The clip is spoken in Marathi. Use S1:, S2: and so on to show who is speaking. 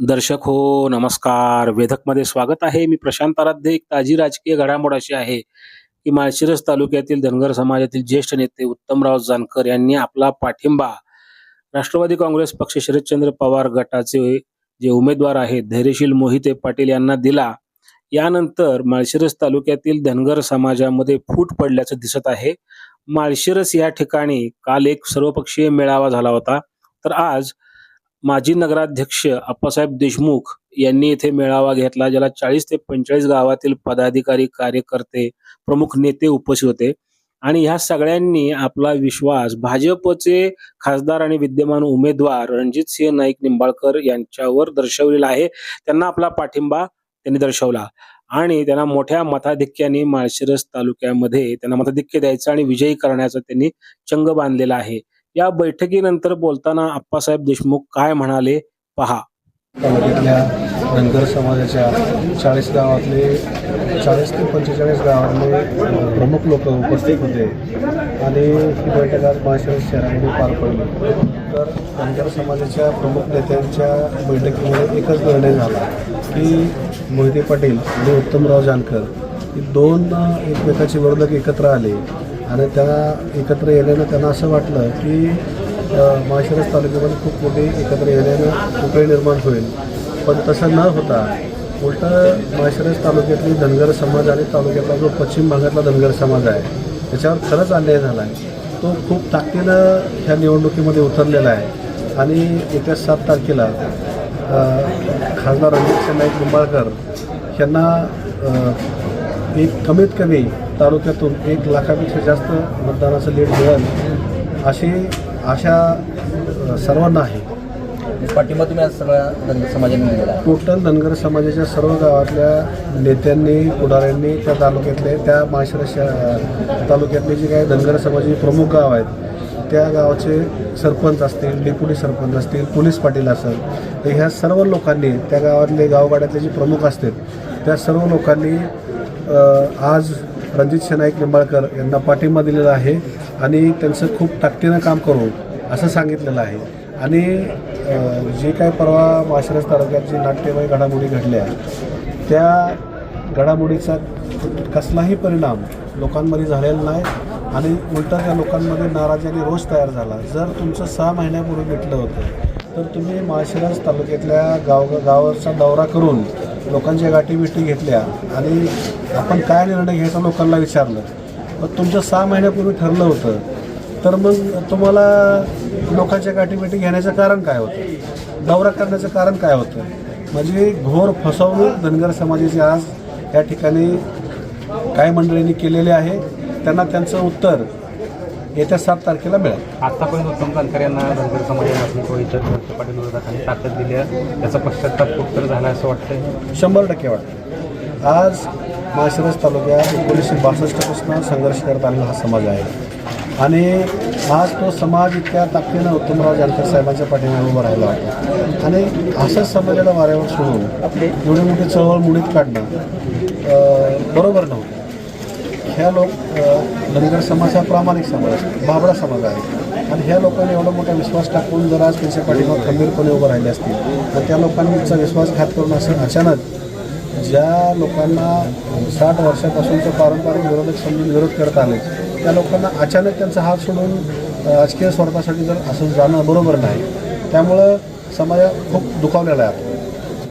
S1: दर्शक हो नमस्कार. वेधकमध्ये स्वागत आहे. मी प्रशांत आराध्य एक ताजी राजकीय घडामोड अशी आहे की माळशिरस तालुक्यातील धनगर समाजातील ज्येष्ठ नेते उत्तमराव जानकर यांनी आपला पाठिंबा राष्ट्रवादी काँग्रेस पक्ष शरदचंद्र पवार गटाचे जे उमेदवार आहेत धैर्यशील मोहिते पाटील यांना दिला. यानंतर माळशिरस तालुक्यातील धनगर समाजामध्ये फूट पडल्याचं दिसत आहे. माळशिरस या ठिकाणी काल एक सर्वपक्षीय मेळावा झाला होता. तर आज माजी नगराध्यक्ष अप्पासाहेब देशमुख यांनी येथे मेळावा घेतला ज्याला चाळीस ते पंचेचाळीस गावातील पदाधिकारी कार्यकर्ते प्रमुख नेते उपस्थित होते. आणि ह्या सगळ्यांनी आपला विश्वास भाजपचे खासदार आणि विद्यमान उमेदवार रणजित सिंह नाईक निंबाळकर यांच्यावर दर्शवलेला आहे. त्यांना आपला पाठिंबा त्यांनी दर्शवला. आणि त्यांना मोठ्या मताधिक्याने माळशिरस तालुक्यामध्ये त्यांना मताधिक्य द्यायचं आणि विजयी करण्याचा त्यांनी चंग बांधलेला आहे. या बैठकीनंतर बोलताना आप्पासाहेब देशमुख काय म्हणाले पहा.
S2: धनगर समाजाच्या चाळीस गावातले चाळीस ते पंचेचाळीस गावातले प्रमुख लोक उपस्थित होते. आणि ही बैठक आज माळशिरस शहरामध्ये पार पडली. तर धनगर समाजाच्या प्रमुख नेत्यांच्या बैठकीमध्ये एकच निर्णय झाला की मोहिते पाटील आणि उत्तमराव जानकर ही दोन एकमेकाचे विरोधक एकत्र आले. आणि त्या एकत्र येण्यानं त्यांना असं वाटलं की माळशिरस तालुक्यामध्ये खूप मोठी एकत्र येण्यानं उकळी निर्माण होईल. पण तसं न होता उलटं माळशिरस तालुक्यातली धनगर समाज आणि तालुक्यातला जो पश्चिम भागातला धनगर समाज आहे त्याच्यावर खरंच अन्याय झाला आहे तो खूप ताकदीनं ह्या निवडणुकीमध्ये उतरलेला आहे. आणि येत्या सात तारखेला खासदार रणजित नाईक निंबाळकर यांना एक कमीत कमी तालुक्यातून एक लाखापेक्षा जास्त मतदानाचं लीड मिळेल अशी आशा सर्वांना आहे.
S3: पाठिंबा तुम्ही आज सगळ्या धनगर समाजाने दिलेला
S2: टोटल धनगर समाजाच्या सर्व गावातल्या नेत्यांनी पुढाऱ्यांनी त्या तालुक्यातले त्या माळशिरस शहर- तालुक्यातले जे काही धनगर समाजाचे प्रमुख गाव आहेत त्या गावाचे सरपंच असतील डेप्युटी सरपंच असतील पोलीस पाटील असेल तर ह्या सर्व लोकांनी त्या गावातले गावगाड्यातले जे प्रमुख असतील त्या सर्व लोकांनी आज रणजित सेनाईक निंबाळकर यांना पाठिंबा दिलेला आहे आणि त्यांचं खूप ताकदीनं काम करू असं सांगितलेलं आहे. आणि जे काय परवा माशिरस तालुक्यात जी नाट्यमय घडामोडी घडल्या त्या घडामोडीचा कसलाही परिणाम लोकांमध्ये झालेला नाही आणि उलटा त्या लोकांमध्ये नाराजी आणि रोष तयार झाला. जर तुमचं सहा महिन्यापूर्वी भेटलं होतं तर तुम्ही माळशिरस तालुक्यातल्या गाव गावाचा दौरा करून लोकांच्या गाठी भेटी घेतल्या आणि आपण काय निर्णय घ्यायचा लोकांना विचारलं. मग तुमचं सहा महिन्यापूर्वी ठरलं होतं. तर मग तुम्हाला लोकांच्या गाठीभेटी घेण्याचं कारण काय होतं? दौरा करण्याचं कारण काय होतं? म्हणजे घोर फसवणूक धनगर समाजाची आज या ठिकाणी काय मंडळींनी केलेले आहे? त्यांना त्यांचं उत्तर येत्या सात तारखेला मिळेल.
S4: आतापर्यंत उत्तम जानकर यांना धनगर समाजाला किंवा इतर पाटील विरोधात ताकद दिली आहे. त्याचा पश्चाताप खूप तर झाला असं वाटतंय.
S2: शंभर टक्के वाटतं आज माळशिरस तालुक्यात एकोणीसशे बासष्टपासून संघर्ष करत आलेला हा समाज आहे. आणि आज तो समाज इतक्या ताकदीनं उत्तमराव जानकर साहेबांच्या पाठीमागे उभं राहिला होता. आणि असंच समाजाला वाऱ्यावर सोडून एवढी मोठी चळवळ मुडीत काढणं बरोबर नव्हतं. ह्या लोक अं, धनगर समाज हा प्रामाणिक समाज बाबडा समाज आहे. आणि ह्या लोकांनी एवढा मोठा विश्वास टाकून जर आज त्यांच्या पाठीवर खंबीरपणे उभं राहिले असतील तर त्या लोकांचा विश्वासघात करून असं अचानक ज्या लोकांना साठ वर्षापासूनचं पारंपरिक विरोधक समजून विरोध करत आले त्या लोकांना अचानक त्यांचा हात सोडून राजकीय स्वार्थासाठी जर असं जाणं बरोबर नाही त्यामुळं समाज खूप दुखावलेला आहे.